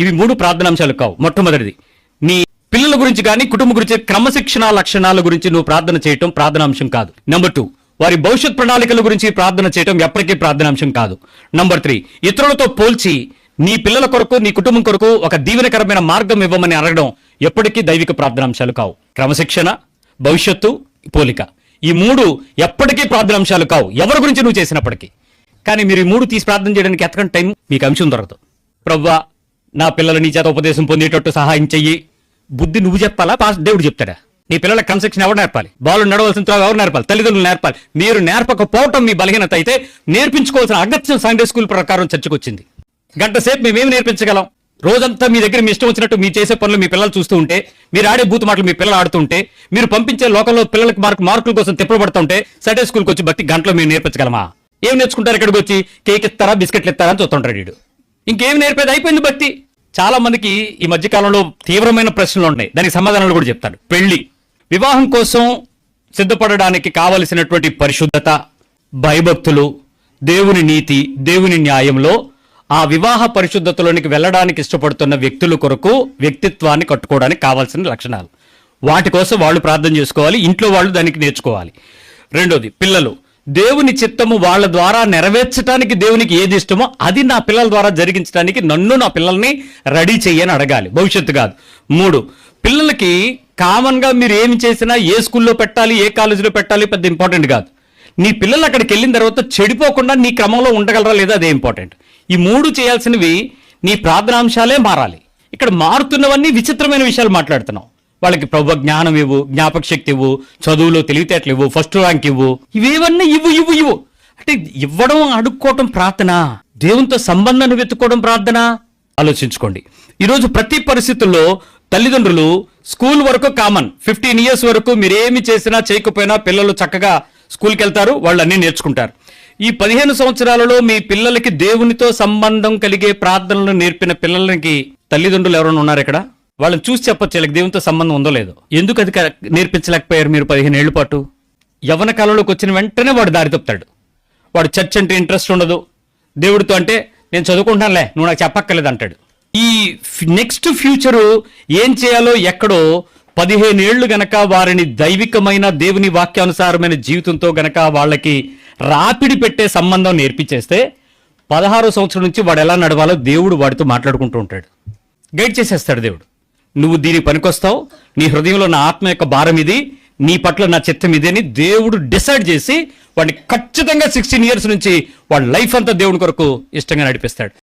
ఇవి మూడు ప్రార్థనాంశాలు కావు మొట్టమొదటిది. నీ పిల్లల గురించి కానీ కుటుంబం గురించి క్రమశిక్షణ లక్షణాల గురించి నువ్వు ప్రార్థన చేయటం ప్రార్థనాంశం కాదు. నెంబర్ టూ వారి భవిష్యత్ ప్రణాళికల గురించి ప్రార్థన చేయటం ఎప్పటికీ ప్రార్థనాంశం కాదు. నంబర్ త్రీ ఇతరులతో పోల్చి నీ పిల్లల కొరకు నీ కుటుంబం కొరకు ఒక దీవెనకరమైన మార్గం ఇవ్వమని అడగడం ఎప్పటికీ దైవిక ప్రార్థనాంశాలు కావు. క్రమశిక్షణ భవిష్యత్తు పోలిక. ఈ మూడు ఎప్పటికీ ప్రార్థనాంశాలు కావు. ఎవరి గురించి నువ్వు చేసినప్పటికీ. కానీ మీరు ఈ మూడు తీసి ప్రార్థన చేయడానికి ఎతకండి టైం మీకు అంశం దొరకదు. ప్రవ్వా నా పిల్లలు నీ చేత ఉపదేశం పొందేటట్టు సహాయం చెయ్యి. బుద్ధి నువ్వు చెప్పాలా? పాస్ దేవుడు చెప్తాడా? నీ పిల్లల క్రమశిక్షణ ఎవరు నేర్పాలి? బాలు నడవలసిన త్రోవ ఎవరు నేర్పాలి? తల్లిదండ్రులు నేర్పాలి. మీరు నేర్పకపోవటం మీ బలహీనత అయితే నేర్పించుకోవాల్సిన అగత్యం సండే స్కూల్ ప్రకారం చర్చకు వచ్చింది గంట సేపు మేమేమి నేర్పించగలం? రోజంతా మీ దగ్గర మీ ఇష్టం వచ్చినట్టు మీ చేసే పనులు మీ పిల్లలు చూస్తూ ఉంటే మీరు ఆడే బూతు మాటలు మీ పిల్లలు ఆడుతుంటే మీరు పంపించే లోకంలో పిల్లలకు మార్క్ మార్కుల కోసం తిప్పబడుతుంటే సండే స్కూల్కి వచ్చి బట్టి గంటలో మీరు నేర్పించగలమా? ఏం నేర్చుకుంటారు ఇక్కడికి వచ్చి? కేక్ ఇస్తారా? బిస్కెట్లు ఇస్తారా? అని చూస్తుంటాడు వీడు. ఇంకేం నేర్పేది? అయిపోయింది భక్తి. చాలా మందికి ఈ మధ్యకాలంలో తీవ్రమైన ప్రశ్నలు ఉన్నాయి. దానికి సమాధానాలు కూడా చెప్తాను. పెళ్ళి. వివాహం కోసం సిద్ధపడడానికి కావలసినటువంటి పరిశుద్ధత భయభక్తులు దేవుని నీతి దేవుని న్యాయంలో ఆ వివాహ పరిశుద్ధతలోనికి వెళ్ళడానికి ఇష్టపడుతున్న వ్యక్తుల కొరకు వ్యక్తిత్వాన్ని కట్టుకోవడానికి కావాల్సిన లక్షణాలు. వాటి కోసం వాళ్ళు ప్రార్థన చేసుకోవాలి. ఇంట్లో వాళ్ళు దానికి నేర్చుకోవాలి. రెండోది పిల్లలు. దేవుని చిత్తము వాళ్ళ ద్వారా నెరవేర్చడానికి దేవునికి ఏది ఇష్టమో అది నా పిల్లల ద్వారా జరిగించడానికి నన్ను నా పిల్లల్ని రెడీ చెయ్యని అడగాలి. భవిష్యత్తు కాదు. మూడు పిల్లలకి కామన్గా మీరు ఏమి చేసినా ఏ స్కూల్లో పెట్టాలి ఏ కాలేజీలో పెట్టాలి పెద్ద ఇంపార్టెంట్ కాదు. నీ పిల్లలు అక్కడికి వెళ్ళిన తర్వాత చెడిపోకుండా నీ క్రమంలో ఉండగలరా లేదా అదే ఇంపార్టెంట్. ఈ మూడు చేయాల్సినవి నీ ప్రార్థనాంశాలే మారాలి. ఇక్కడ మారుతున్నవన్నీ విచిత్రమైన విషయాలు మాట్లాడుతున్నావు వాళ్ళకి ప్రభు జ్ఞానం ఇవ్వు జ్ఞాపక శక్తి ఇవ్వు చదువులో తెలివితేటలు ఇవ్వు ఫస్ట్ ర్యాంక్ ఇవ్వు. ఇవేవన్నీ ఇవ్వు ఇవ్వు ఇవ్వు. అంటే ఇవ్వడం అడుక్కోవటం ప్రార్థన. దేవునితో సంబంధాన్ని వెతుక్కోవడం ప్రార్థన. ఆలోచించుకోండి. ఈరోజు ప్రతి పరిస్థితుల్లో తల్లిదండ్రులు స్కూల్ వరకు కామన్. ఫిఫ్టీన్ ఇయర్స్ వరకు మీరేమి చేసినా చేయకపోయినా పిల్లలు చక్కగా స్కూల్కి వెళ్తారు వాళ్ళు అన్నీ నేర్చుకుంటారు. ఈ పదిహేను సంవత్సరాలలో మీ పిల్లలకి దేవునితో సంబంధం కలిగే ప్రార్థనలు నేర్పిన పిల్లలకి తల్లిదండ్రులు ఎవరైనా ఉన్నారు ఇక్కడ? వాళ్ళని చూసి చెప్పొచ్చు వీళ్ళకి దేవునితో సంబంధం ఉందో లేదో. ఎందుకు అది నేర్పించలేకపోయారు మీరు పదిహేను ఏళ్ళ పాటు? యవన కాలంలోకి వచ్చిన వెంటనే వాడు దారి తప్పుతాడు వాడు చర్చ్ అంటే ఇంట్రెస్ట్ ఉండదు. దేవుడితో అంటే నేను చదువుకుంటానులే నువ్వు నాకు చెప్పక్కర్లేదు అంటాడు. ఈ నెక్స్ట్ ఫ్యూచరు ఏం చేయాలో ఎక్కడో పదిహేను ఏళ్ళు గనక వారిని దైవికమైన దేవుని వాక్యానుసారమైన జీవితంతో గనక వాళ్ళకి రాపిడి పెట్టే సంబంధం నేర్పించేస్తే పదహారో సంవత్సరం నుంచి వాడు ఎలా నడవాలో దేవుడు వాడితో మాట్లాడుకుంటూ ఉంటాడు. గైడ్ చేసేస్తాడు దేవుడు. నువ్వు దీనికి పనికొస్తావు. నీ హృదయంలో నా ఆత్మ యొక్క భారం ఇది. నీ పట్ల నా చిత్తం ఇది అని దేవుడు డిసైడ్ చేసి వాడిని ఖచ్చితంగా సిక్స్టీన్ ఇయర్స్ నుంచి వాడి లైఫ్ అంతా దేవుని కొరకు ఇష్టంగా నడిపిస్తాడు.